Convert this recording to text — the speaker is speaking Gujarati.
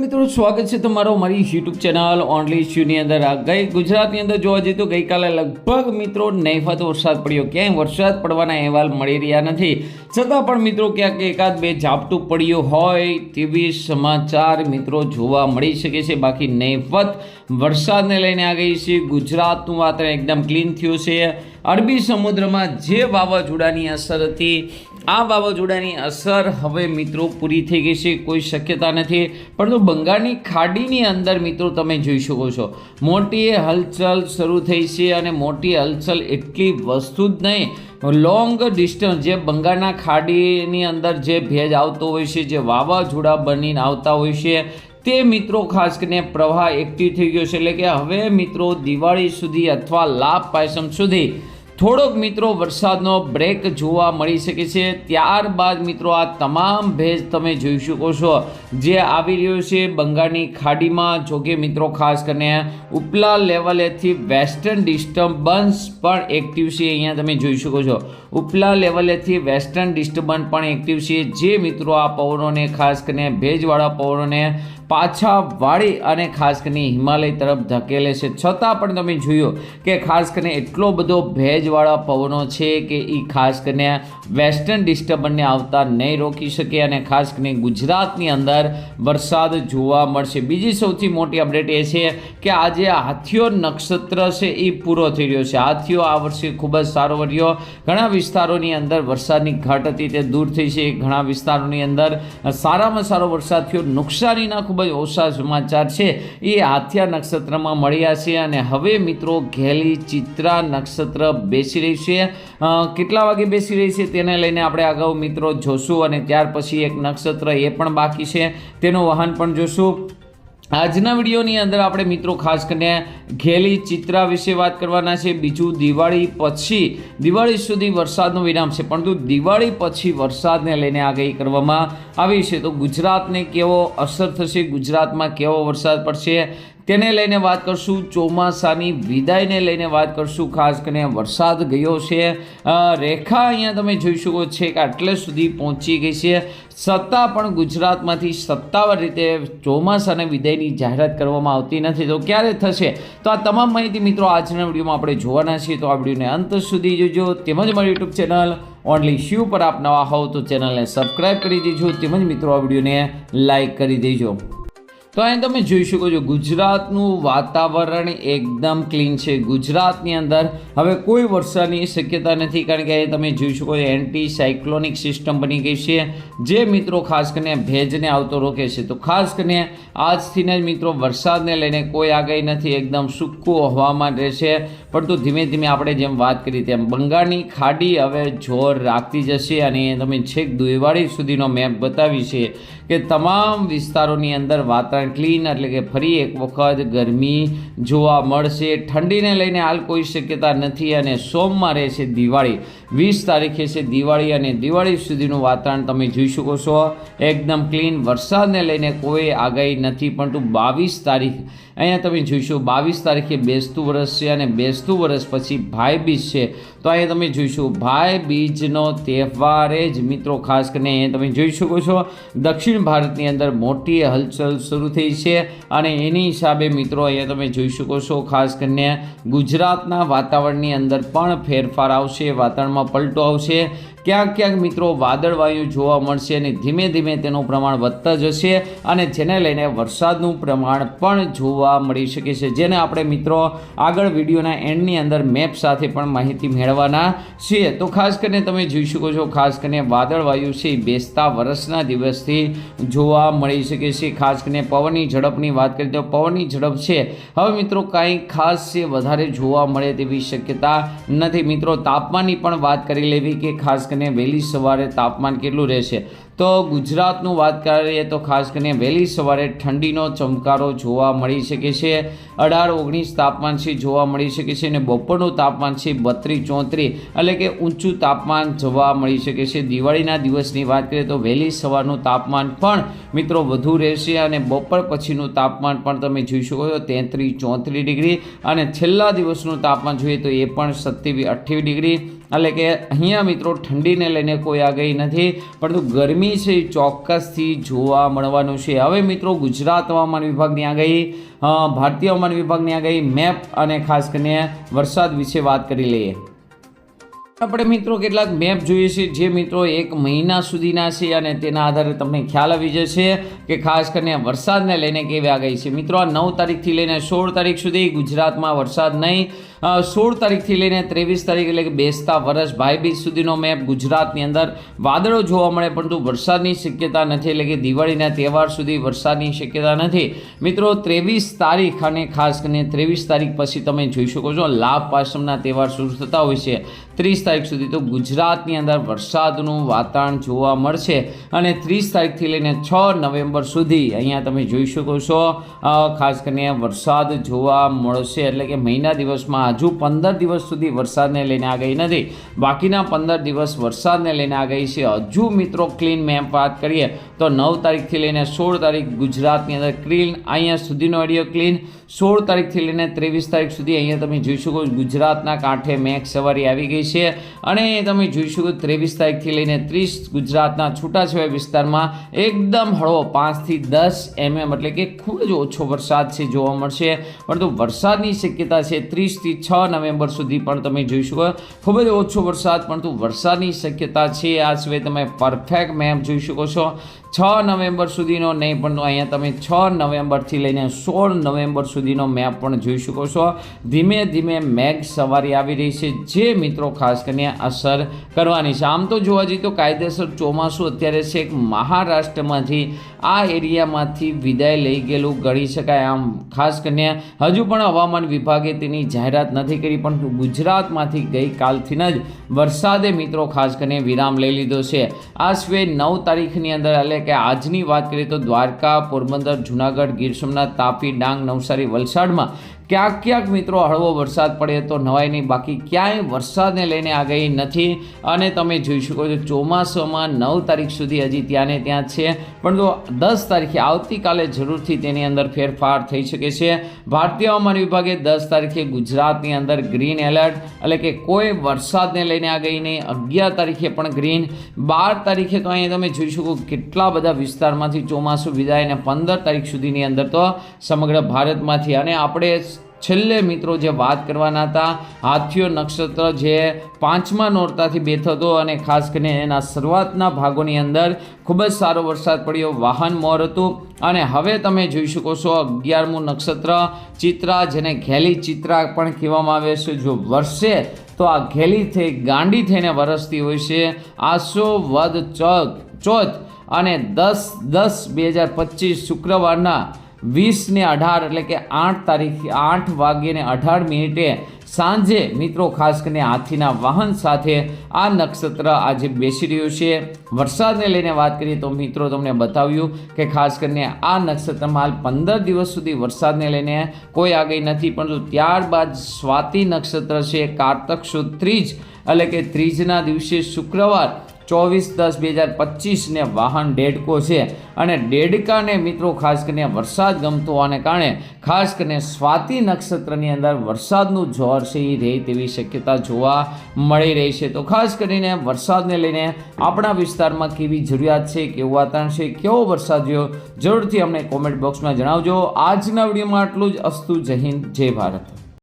મિત્રો, સ્વાગત છે તમારો મારી યુટ્યુબ ચેનલ ઓનલી શ્યુની અંદર. આ ગઈ ગુજરાતની અંદર જોવા જઈએ તો ગઈકાલે લગભગ મિત્રો નહીફત વરસાદ પડ્યો. ક્યાંય વરસાદ પડવાના અહેવાલ મળી રહ્યા નથી. છતાં પણ મિત્રો ક્યાંક એકાદ બે ઝાપટું પડ્યું હોય તેવી સમાચાર મિત્રો જોવા મળી શકે છે. બાકી નહીફત વરસાદને લઈને આ ગઈ છે. ગુજરાતનું વાતાવરણ એકદમ ક્લીન થયું છે. અરબી સમુદ્રમાં જે વાવાઝોડાની અસર હતી આ વાવાઝોડાની અસર હવે મિત્રો પૂરી થઈ ગઈ છે, કોઈ શક્યતા નથી. પરંતુ બંગાળની ખાડીની અંદર મિત્રો તમે જોઈ શકો છો, મોટી હલચલ શરૂ થઈ છે અને મોટી હલચલ એટલી વસ્તુ જ નહીં, લોંગ ડિસ્ટન્સ જે બંગાળના ખાડીની અંદર જે ભેજ આવતો હોય છે, જે વાવાઝોડા બનીને આવતા હોય છે, તે મિત્રો ખાસ કરીને પ્રવાહ એક્ટિવ થઈ ગયો છે. એટલે કે હવે મિત્રો દિવાળી સુધી અથવા લાભ પાયસમ સુધી થોડોક મિત્રો વરસાદનો બ્રેક જોવા મળી શકે છે. ત્યારબાદ મિત્રો આ તમામ ભેજ તમે જોઈ શકો છો. જે આવી રહ્યો છે બંગાળની ખાડીમાં જોકે મિત્રો ખાસ કરીને ઉપલા લેવલેથી વેસ્ટર્ન ડિસ્ટર્બન્સ પણ એક્ટિવ છે, અહીંયા તમે જોઈ શકો છો. ઉપલા લેવલેથી વેસ્ટર્ન ડિસ્ટર્બન્સ પણ એક્ટિવ છે. જે મિત્રો આ પવનોને, ખાસ કરીને ભેજવાળા પવનોને પાછા વાળી અને ખાસ કરીને હિમાલય તરફ ધકેલે છે. છતાં પણ તમે જોયું કે ખાસ કરીને એટલો બધો ભેજવાળા પવનો છે કે એ ખાસ કરીને વેસ્ટર્ન ડિસ્ટર્બન્સને આવતા નહીં રોકી શકે અને ખાસ કરીને ગુજરાતની અંદર વરસાદ જોવા મળશે. બીજી સૌથી મોટી અપડેટ એ છે કે આજે હાથીઓ નક્ષત્ર છે એ પૂરો થઈ રહ્યો છે. હાથીઓ આ વર્ષે ખૂબ જ સારો વર્યો. ઘણા વિસ્તારોની અંદર વરસાદની ઘટ હતી તે દૂર થઈ છે. ઘણા વિસ્તારોની અંદર સારામાં સારો વરસાદ થયો. નુકસાનીના ખૂબ જ ઓછા સમાચાર છે. એ આથિયા નક્ષત્રમાં મળ્યા છે અને હવે મિત્રો ઘેલી ચિત્રા નક્ષત્ર બેસી રહી છે. કેટલા વાગે બેસી રહી છે તેને લઈને આપણે અગાઉ મિત્રો જોશું અને ત્યાર પછી એક નક્ષત્ર એ પણ બાકી છે. તેનું વહન પણ જોશું. આજના વિડીયોની અંદર આપણે મિત્રો ખાસ કરીને ઘેલી ચિત્રા વિશે વાત કરવાના છે, બીજું દિવાળી પછી, દિવાળી સુધી વરસાદનો વિરામ છે, પરંતુ દિવાળી પછી વરસાદને લઈને આગાહી કરવામાં આવી છે. તો ગુજરાતને કેવો અસર થશે, ગુજરાતમાં કેવો વરસાદ પડશે તેને લઈને વાત કરશું ચોમાસાની, વિદાયને લઈને વાત કરશું, ખાસ કરીને વરસાદ ગયો છે. રેખા અહીંયા તમે જોઈ શકો છે કે આટલે સુધી પહોંચી ગઈ છે. છતાં પણ ગુજરાતમાંથી સત્તાવાર રીતે ચોમાસાને વિદાયની જાહેરાત કરવામાં આવતી નથી. તો ક્યારે થશે? તો આ તમામ માહિતી મિત્રો આજના વિડીયોમાં આપણે જોવાના છીએ. તો આ વિડીયોને અંત સુધી જોજો. તેમજ મારી યુટ્યુબ ચેનલ ઓનલી શિવ પર આપ નવા હોવ તો ચેનલને સબસ્ક્રાઈબ કરી દેજો. તેમજ મિત્રો આ વિડીયોને લાઇક કરી દેજો. તો અહીં તમે જોઈ શકો છો, ગુજરાતનું વાતાવરણ એકદમ ક્લીન છે. ગુજરાતની અંદર હવે કોઈ વરસાદની શક્યતા નથી, કારણ કે અહીં તમે જોઈ શકો છો એન્ટી સાયક્લોનિક સિસ્ટમ બની ગઈ છે. જે મિત્રો ખાસ કરીને ભેજને આવતો રોકે છે. તો ખાસ કરીને આજથીને જ મિત્રો વરસાદને લઈને કોઈ આગાહી નથી, એકદમ સૂકું હવામાન રહેશે. પરંતુ ધીમે ધીમે આપણે જેમ વાત કરી તેમ બંગાળની ખાડી હવે જોર રાખતી જશે અને તમે છેક દિવાળી સુધીનો મેપ બતાવી છે. કે તમામ વિસ્તારોની અંદર વાતાવરણ ક્લીન એટલે કે ફરી એક વખત ગરમી જોવા મળશે. ઠંડીને લઈને હાલ કોઈ શક્યતા નથી અને સોમવારે છે દિવાળી. વીસ તારીખે છે દિવાળી અને દિવાળી સુધીનું વાતાવરણ તમે જોઈ શકો છો. એકદમ ક્લીન વરસાદને લઈને કોઈ આગાહી નથી, પરંતુ બાવીસ તારીખ, અહીંયા તમે જોઈશો, બાવીસ તારીખે બેસતું વર્ષ છે અને બેસતું વરસ પછી ભાઈ બીજ છે. તો અહીંયા તમે જોઈશો, ભાઈ બીજનો તહેવારે જ મિત્રો ખાસ કરીને અહીંયા તમે જોઈ શકો છો. દક્ષિણ ભારતની અંદર મોટી હલચલ શરૂ થઈ છે અને એની હિસાબે મિત્રો અહીંયા તમે જોઈ શકો છો, ખાસ કરીને ગુજરાતના વાતાવરણની અંદર પણ ફેરફાર આવશે, વાતાવરણમાં પલટો આવશે. ક્યાંક ક્યાંક મિત્રો વાદળવાયુ જોવા મળશે અને ધીમે ધીમે તેનું પ્રમાણ વધતા જશે અને જેને લઈને વરસાદનું પ્રમાણ પણ જોવા મળી શકે છે. જેને આપણે મિત્રો આગળ વિડીયોના એન્ડની અંદર મેપ સાથે પણ માહિતી મેળવવાના છીએ. તો ખાસ કરીને તમે જોઈ શકો છો, ખાસ કરીને વાદળવાયુ છે બેસતા વર્ષના દિવસથી જોવા મળી શકે છે. ખાસ કરીને પવનની ઝડપની વાત કરીએ તો પવનની ઝડપ છે. હવે મિત્રો કાંઈ ખાસ છે, વધારે જોવા મળે તેવી શક્યતા નથી. મિત્રો તાપમાનની પણ વાત કરી લેવી કે ખાસ કરીને વહેલી સવારે તાપમાન કેટલું રહેશે? તો ગુજરાતનું વાત કરીએ તો ખાસ કરીને વહેલી સવારે ઠંડીનો ચમકારો જોવા મળી શકે છે. અઢાર, ઓગણીસ તાપમાન છે જોવા મળી શકે છે અને બપોરનું તાપમાન છે બત્રીસ, ચોત્રીસ એટલે કે ઊંચું તાપમાન જોવા મળી શકે છે. દિવાળીના દિવસની વાત કરીએ તો વહેલી સવારનું તાપમાન પણ મિત્રો વધુ રહેશે અને બપોર પછીનું તાપમાન પણ તમે જોઈ શકો છો તેત્રીસ, ચોત્રીસ ડિગ્રી અને છેલ્લા દિવસનું તાપમાન જોઈએ તો એ પણ સત્યાવીસ, અઠ્યાવીસ ડિગ્રી એટલે કે અહીંયા મિત્રો ઠંડીને લઈને કોઈ આગાહી નથી, પરંતુ ગરમી છે ચોક્કસથી જોવા મળવાનું છે. હવે મિત્રો ગુજરાત હવામાન વિભાગની આગાહી ભારતીય હવામાન વિભાગની આગાહી, મેપ અને ખાસ કરીને વરસાદ વિશે વાત કરી લઈએ. આપણે મિત્રો કેટલાક મેપ જોઈએ છે, જે મિત્રો એક મહિના સુધીના છે અને તેના આધારે તમને ખ્યાલ આવી જશે કે ખાસ કરીને વરસાદને લઈને કેવી આગાહી છે. મિત્રો આ નવ તારીખથી લઈને સોળ તારીખ સુધી ગુજરાતમાં વરસાદ નહીં સોળ તારીખથી લઈને ત્રેવીસ તારીખ એટલે કે બેસતા વર્ષ ભાઈબીજ સુધીનો મેપ ગુજરાતની અંદર વાદળો જોવા મળે, પરંતુ વરસાદની શક્યતા નથી એટલે કે દિવાળીના તહેવાર સુધી વરસાદની શક્યતા નથી. મિત્રો, ત્રેવીસ તારીખ અને ખાસ કરીને ત્રેવીસ તારીખ પછી તમે જોઈ શકો છો, લાભ પાસમના તહેવાર શરૂ થતા હોય છે. ત્રીસ તારીખ સુધી તો ગુજરાતની અંદર વરસાદનું વાતાવરણ જોવા મળશે અને ત્રીસ તારીખથી લઈને છ નવેમ્બર સુધી અહીંયા તમે જોઈ શકો છો ખાસ કરીને વરસાદ જોવા મળશે એટલે કે મહિના દિવસમાં હજુ પંદર દિવસ સુધી વરસાદને લઈને આગાહી નથી. બાકીના પંદર દિવસ વરસાદને લઈને આગાહી છે. હજુ મિત્રો ક્લીન મેપ વાત કરીએ તો નવ તારીખથી લઈને સોળ તારીખ ગુજરાતની અંદર ક્લીન અહીંયા સુધીનો એરિયો ક્લીન સોળ તારીખથી લઈને ત્રેવીસ તારીખ સુધી અહીંયા તમે જોઈ શકો ગુજરાતના કાંઠે મેઘ સવારી આવી ગઈ છે. અને તમે જોઈ શકો ત્રેવીસ તારીખથી લઈને ત્રીસ ગુજરાતના છૂટાછવાયા વિસ્તારમાં એકદમ હળવો પાંચથી દસ એમએમ એટલે કે ખૂબ જ ઓછો વરસાદ છે જોવા મળશે. પરંતુ વરસાદની શક્યતા છે ત્રીસથી છ નવેમ્બર સુધી પણ તમે જોઈ શકો. ખૂબ જ ઓછો વરસાદ, પરંતુ વરસાદની શક્યતા છે. આ સિવાય તમે પરફેક્ટ મેપ જોઈ શકો છો. છ નવેમ્બર સુધીનો નહીં, પણ અહીંયા તમે છ નવેમ્બરથી લઈને સોળ નવેમ્બર સુધીનો મેપ પણ જોઈ શકો છો. ધીમે ધીમે મેઘ સવારી આવી રહી છે. જે મિત્રો ખાસ કરીને અસર કરવાની છે. આમ તો જોવા જઈએ તો કાયદેસર ચોમાસું અત્યારે છે એક મહારાષ્ટ્રમાંથી આ એરિયામાંથી વિદાય લઈ ગયેલું ગણી શકાય. આમ ખાસ કરીને હજુ પણ હવામાન વિભાગે તેની જાહેરાત નથી કરી પણ ગુજરાતમાંથી ગઈકાલથી જ વરસાદે મિત્રો ખાસ કરીને વિરામ લઈ લીધો છે. આ સિવાય નવ તારીખની અંદર એટલે કે આજની વાત કરીએ તો દ્વારકા પોરબંદર જુનાગઢ ગીર સોમનાથ તાપી ડાંગ નવસારી વલસાડમાં ક્યાંક ક્યાંક મિત્રો હળવો વરસાદ પડે તો નવાય નહીં, બાકી ક્યાંય વરસાદને લઈને આગાહી નથી. અને તમે જોઈ શકો છો, ચોમાસામાં નવ તારીખ સુધી હજી ત્યાં ને ત્યાં છે. છે પરંતુ દસ તારીખે આવતીકાલે જરૂરથી તેની અંદર ફેરફાર થઈ શકે છે. ભારતીય હવામાન વિભાગે દસ તારીખે ગુજરાતની અંદર ગ્રીન એલર્ટ એટલે કે કોઈ વરસાદને લઈને આગાહી નહીં. અગિયાર તારીખે પણ ગ્રીન બાર તારીખે તો અહીંયા તમે જોઈ શકો કેટલા બધા વિસ્તારમાંથી ચોમાસું વિદાય અને પંદર તારીખ સુધીની અંદર તો સમગ્ર ભારતમાંથી. અને આપણે છેલ્લે મિત્રો જે વાત કરવાના હતા, હાથીઓ નક્ષત્ર જે પાંચમા નોરતાથી બેઠતો અને ખાસ કરીને એના શરૂઆતના ભાગોની અંદર ખૂબ જ સારો વરસાદ પડ્યો, વાહન મોર હતું અને હવે તમે જોઈ શકો છો અગિયારમું નક્ષત્ર ચિત્રા જેને ઘેલી ચિત્રા પણ કહેવામાં આવે છે. જો વર્ષે તો આ ઘેલી થઈ, ગાંડી થઈને વરસતી હોય છે. આસો વદ ચોથ અને દસ દસ બે હજાર પચીસ શુક્રવારના વીસ ને અઢાર એટલે કે આઠ તારીખ આઠ વાગ્યે અઢાર મિનિટે સાંજે મિત્રો ખાસ કરીને હાથીના વાહન સાથે આ નક્ષત્ર આજે બેસી રહ્યું છે. વરસાદને લઈને વાત કરીએ તો મિત્રો તમને બતાવ્યું કે ખાસ કરીને આ નક્ષત્રમાં હાલ પંદર દિવસ સુધી વરસાદને લઈને કોઈ આગાહી નથી, પરંતુ ત્યારબાદ સ્વાતિ નક્ષત્ર છે, કારતક સુદ ત્રીજ એટલે કે ત્રીજના દિવસે શુક્રવાર ચોવીસ દસ બે હજાર પચીસને વાહન ડેડકો છે અને ડેડકાને મિત્રો ખાસ કરીને વરસાદ ગમતો હોવાને કારણે ખાસ કરીને સ્વાતિ નક્ષત્રની અંદર વરસાદનું જોર છે એ રહે તેવી શક્યતા જોવા મળી રહી છે. તો ખાસ કરીને વરસાદને લઈને આપણા વિસ્તારમાં કેવી જરૂરિયાત છે, કેવું વાતાવરણ છે, કેવો વરસાદ જોયો જરૂરથી અમને કોમેન્ટ બોક્સમાં જણાવજો. આજના વિડીયોમાં આટલું જ. અસ્તુ જય હિન્દ, જય ભારત.